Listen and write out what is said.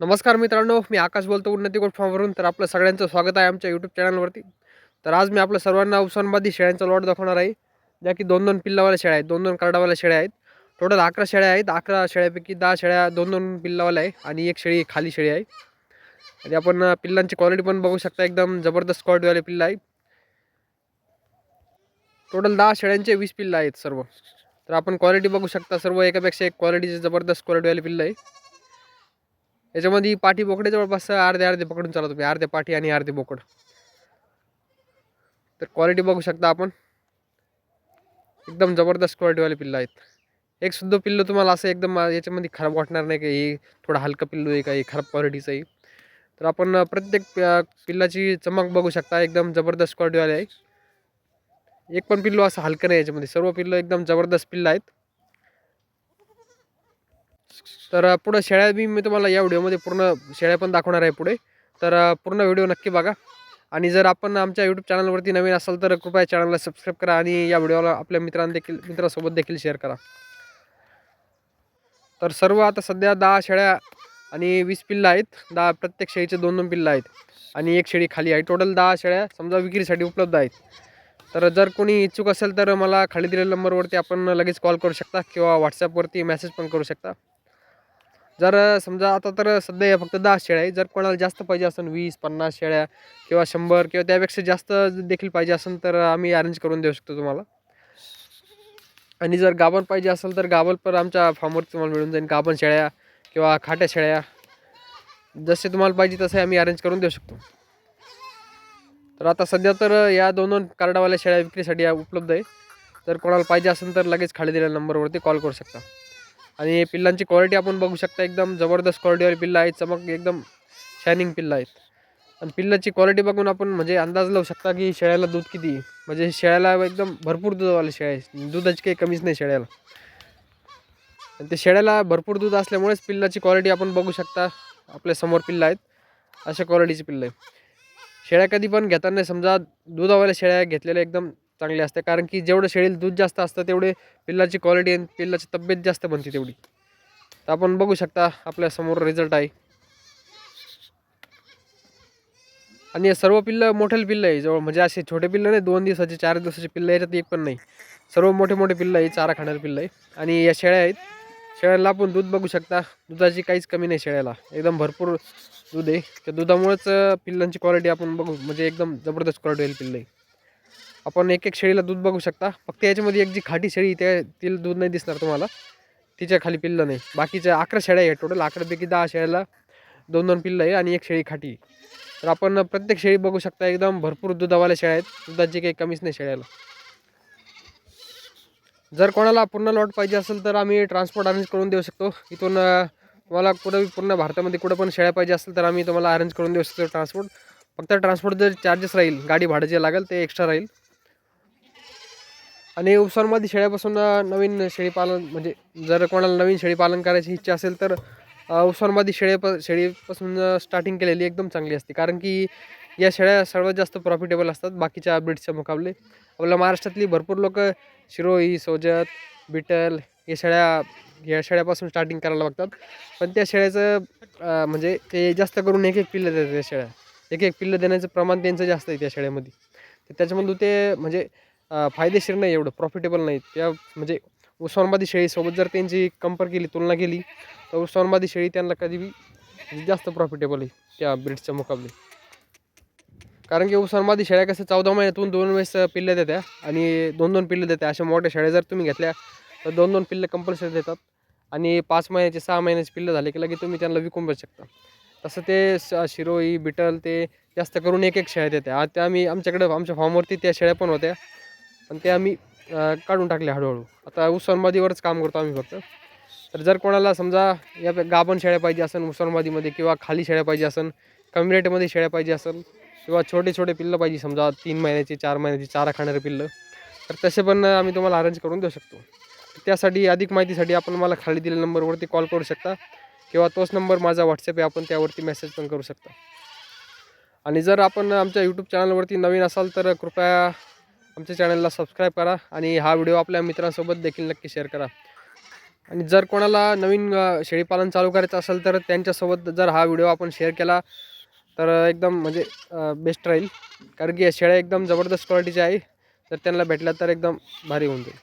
नमस्कार मित्रांनो मी आकाश बोलतो उन्नती गोट फॉर्मवरून तर आपलं सगळ्यांचं स्वागत आहे आमच्या यूट्यूब चॅनलवरती तर आज मी आपल्या सर्वांना उस्मानाबादी शेळ्यांचा लॉट दाखवणार आहे. ज्या की दोन दोन पिल्लावाल्या शेळ्या आहेत दोन दोन कार्डावाल्या शेळ्या आहेत. टोटल अकरा शेळ्या आहेत अकरा शेळ्यापैकी दहा शेळ्या दोन दोन पिल्लावाल्या आहे आणि एक शेळी खाली शेळी आहे. आणि आपण पिल्लांची क्वालिटी पण बघू शकता एकदम जबरदस्त क्वालिटीवाले पिल्लं आहे. टोटल दहा शेळ्यांचे वीस पिल्लं आहेत सर्व. तर आपण क्वालिटी बघू शकता सर्व एकापेक्षा एक क्वालिटीचे जबरदस्त क्वालिटीवाले पिल्लं आहे. याच्यामध्ये पाठी बोकडे जवळपास अर्धे अर्धे पकडून चालू तुम्ही अर्धे पाठी आणि अर्धे बोकड. तर क्वालिटी बघू शकता आपण. एकदम जबरदस्त क्वालिटीवाले पिल्लं आहेत. एक सुद्धा पिल्लू तुम्हाला असं एकदम याच्यामध्ये खराब वाटणार नाही की हे थोडं हलकं पिल्लू आहे का हे खराब क्वालिटीचं आहे. तर आपण प्रत्येक पिल्लाची चमक बघू शकता एकदम जबरदस्त क्वालिटीवाले आहे. एक पण पिल्लू असं हलकं नाही याच्यामध्ये. सर्व पिल्लं एकदम जबरदस्त पिल्लं आहेत. तर पुढं शेळ्या बी मी तुम्हाला या व्हिडिओमध्ये पूर्ण शेळ्या पण दाखवणार आहे पुढे. तर पूर्ण व्हिडिओ नक्की बघा. आणि जर आपण आमच्या यूट्यूब चॅनलवरती नवीन असाल तर कृपया चॅनलला सबस्क्राईब करा आणि या व्हिडिओला आपल्या मित्रां देखील मित्रासोबत देखील शेअर करा. तर सर्व आता सध्या दहा शेळ्या आणि वीस पिल्लं आहेत. दहा प्रत्येक शेळीचे दोन दोन पिल्लं आहेत. आणि एक शेळी खाली आहे. टोटल दहा शेळ्या समजा विक्रीसाठी उपलब्ध आहेत. तर जर कोणी इच्छुक असेल तर मला खाली दिलेल्या नंबरवरती आपण लगेच कॉल करू शकता किंवा व्हॉट्सॲपवरती मेसेज पण करू शकता. जर समजा आता तर सध्या या फक्त दहा शेळ्या आहे जर कोणाला जास्त पाहिजे असेल वीस पन्नास शेळ्या किंवा शंभर किंवा त्यापेक्षा जास्त देखील पाहिजे असेल तर आम्ही अरेंज करून देऊ शकतो तुम्हाला. आणि जर गाभण पाहिजे असेल तर गाभण पण आमच्या फार्मवर तुम्हाला मिळून जाईल. गाभण शेळ्या किंवा खाट्या शेळ्या. जसे तुम्हाला पाहिजे तसे आम्ही अरेंज करून देऊ शकतो. तर आता सध्या तर या दोन दोन कार्डावाल्या शेळ्या विक्रीसाठी उपलब्ध आहे तर कोणाला पाहिजे असेल तर लगेच खाली दिलेल्या नंबरवरती कॉल करू शकता. आणि पिल्लांची क्वालिटी आपण बघू शकता एकदम जबरदस्त क्वालिटीवर पिल्लं आहेत चमक एकदम शायनिंग पिल्लं आहेत. आणि पिल्लाची क्वालिटी बघून आपण म्हणजे अंदाज लावू शकता की शेळ्याला दूध किती म्हणजे शेळ्याला एकदम भरपूर दूधवाले शेळ्या आहे दुधाची काही कमीच नाही शेळ्याला. आणि ते शेळ्याला भरपूर दूध असल्यामुळेच पिल्लाची क्वालिटी आपण बघू शकता. आपल्यासमोर पिल्लं आहेत. अशा क्वालिटीची पिल्लं आहे शेळ्या कधी पण घेताना समजा दुधावाल्या शेळ्या घेतलेल्या एकदम चांगली असते. कारण की जेवढं शेळीला दूध जास्त असतं तेवढे पिल्लाची क्वालिटी आणि पिल्लाची तब्येत जास्त बनते तेवढी. तर आपण बघू शकता आपल्यासमोर रिझल्ट आहे. आणि सर्व पिल्लं मोठे पिल्लं आहे. जवळ म्हणजे असे छोटे पिल्लं नाही दोन दिवसाचे चार दिवसाचे पिल्लं याच्यात एक पण नाही. सर्व मोठे मोठे पिल्लं आहे चारा खाणारे पिल्लं आहे. आणि या शेळ्या आहेत. शेळ्याला आपण दूध बघू शकता. दुधाची काहीच कमी नाही शेळ्याला. एकदम भरपूर दूध आहे. त्या दुधामुळेच पिल्लांची क्वालिटी आपण बघू. म्हणजे एकदम जबरदस्त क्वालिटी होईल पिल्लं आहे. आपण एक एक शेळीला दूध बघू शकता. फक्त याच्यामध्ये एक जी खाटी शेळी त्या तिला दूध नाही दिसणार तुम्हाला. तिच्या खाली पिल्लं नाही. बाकीच्या अकरा शेळ्या आहे टोटल अकरापैकी दहा शेळ्याला दोन दोन पिल्लं आहे आणि एक शेळी खाटी तर आपण प्रत्येक शेळी बघू शकता एकदम भरपूर दुधावाल्या शेळ्या आहेत. दुधाची काही कमीच नाही शेळ्याला. जर कोणाला पूर्ण लॉट पाहिजे असेल तर आम्ही ट्रान्सपोर्ट अरेंज करून देऊ शकतो. इथून तुम्हाला कुठं पूर्ण भारतामध्ये कुठं पण शेळ्या पाहिजे असेल तर आम्ही तुम्हाला अरेंज करून देऊ शकतो ट्रान्सपोर्ट फक्त ट्रान्सपोर्ट जर चार्जेस राहील गाडी भाडं जे लागेल ते एक्स्ट्रा राहील. आणि उपसरमध्ये शेळ्यापासून नवीन शेळी पालन म्हणजे जर कोणाला नवीन शेळी पालन करायची इच्छा असेल तर उपसरमध्ये शेळी शेळीपासून स्टार्टिंग केलेली एकदम चांगली असते. कारण की या शेळ्या सर्वात जास्त प्रॉफिटेबल असतात बाकीच्या ब्रीडच्या मुकाबले. आपल्या महाराष्ट्रातली भरपूर लोक शिरोई सोजत बिटल या शेळ्या या शेळ्यापासून स्टार्टिंग करायला बघतात. पण त्या शेळ्याचं म्हणजे ते जास्त करून एक एक पिल्लं देतात त्या शेळ्या. एक एक पिल्लं देण्याचं प्रमाण त्यांचं जास्त आहे त्या शेळ्यामध्ये. तर त्याच्यामधून ते म्हणजे फायदेशीर नाही एवढं प्रॉफिटेबल नाही त्या म्हणजे उस्मानबादी शेळीसोबत जर त्यांची कंपेअर केली तुलना केली तर उस्मानबादी शेळी त्यांना कधीबी जास्त प्रॉफिटेबल आहे त्या ब्रीडच्या मुकाबले. कारण की उस्मानबादी शेळ्या कसं चौदा महिन्यातून दोन वेळेस पिल्ले देत्या आणि दोन दोन पिल्ले देत्या. अशा मोठ्या शेळ्या जर तुम्ही घेतल्या तर दोन दोन पिल्ले कंपल्सरी देतात आणि पाच महिन्याचे सहा महिन्याचे पिल्लं झाले की लगेच तुम्ही त्यांना विकून बसू शकता. तसं ते शिरोई बिटल ते जास्त करून एक एक शेळ्या देत्या. आता आम्ही आमच्याकडं आमच्या फॉर्मवरती त्या शेळ्या पण होत्या. पण ते आम्ही काढून टाकले हळूहळू. आता उस्मानबादीवरच काम करतो आम्ही फक्त. तर जर कोणाला समजा या गाभण शेळ्या पाहिजे असेल उस्मानबादीमध्ये किंवा खाली शेळ्या पाहिजे असेल कमी रेटमध्ये शेळ्या पाहिजे असेल किंवा छोटे छोटे पिल्लं पाहिजे समजा तीन महिन्याची चार महिन्याची चारा खाणारे पिल्लं तर तसे पण आम्ही तुम्हाला अरेंज करून देऊ शकतो. त्यासाठी अधिक माहितीसाठी आपण मला खाली दिलेल्या नंबरवरती कॉल करू शकता किंवा तोच नंबर माझा व्हॉट्सअप आहे आपण त्यावरती मेसेज पण करू शकता. आणि जर आपण आमच्या यूट्यूब चॅनलवरती नवीन असाल तर कृपया आमच्या चॅनलला सबस्क्राईब करा आणि हा व्हिडिओ आपल्या मित्रांसोबत देखील नक्की शेअर करा. आणि जर कोणाला नवीन शेळीपालन चालू करायचं असेल तर त्यांच्यासोबत जर हा व्हिडिओ आपण शेअर केला तर एकदम म्हणजे बेस्ट राहील. कारण की या शेळ्या एकदम जबरदस्त क्वालिटीच्या आहे. जर त्यांना भेटल्या तर एकदम भारी होऊन जाईल.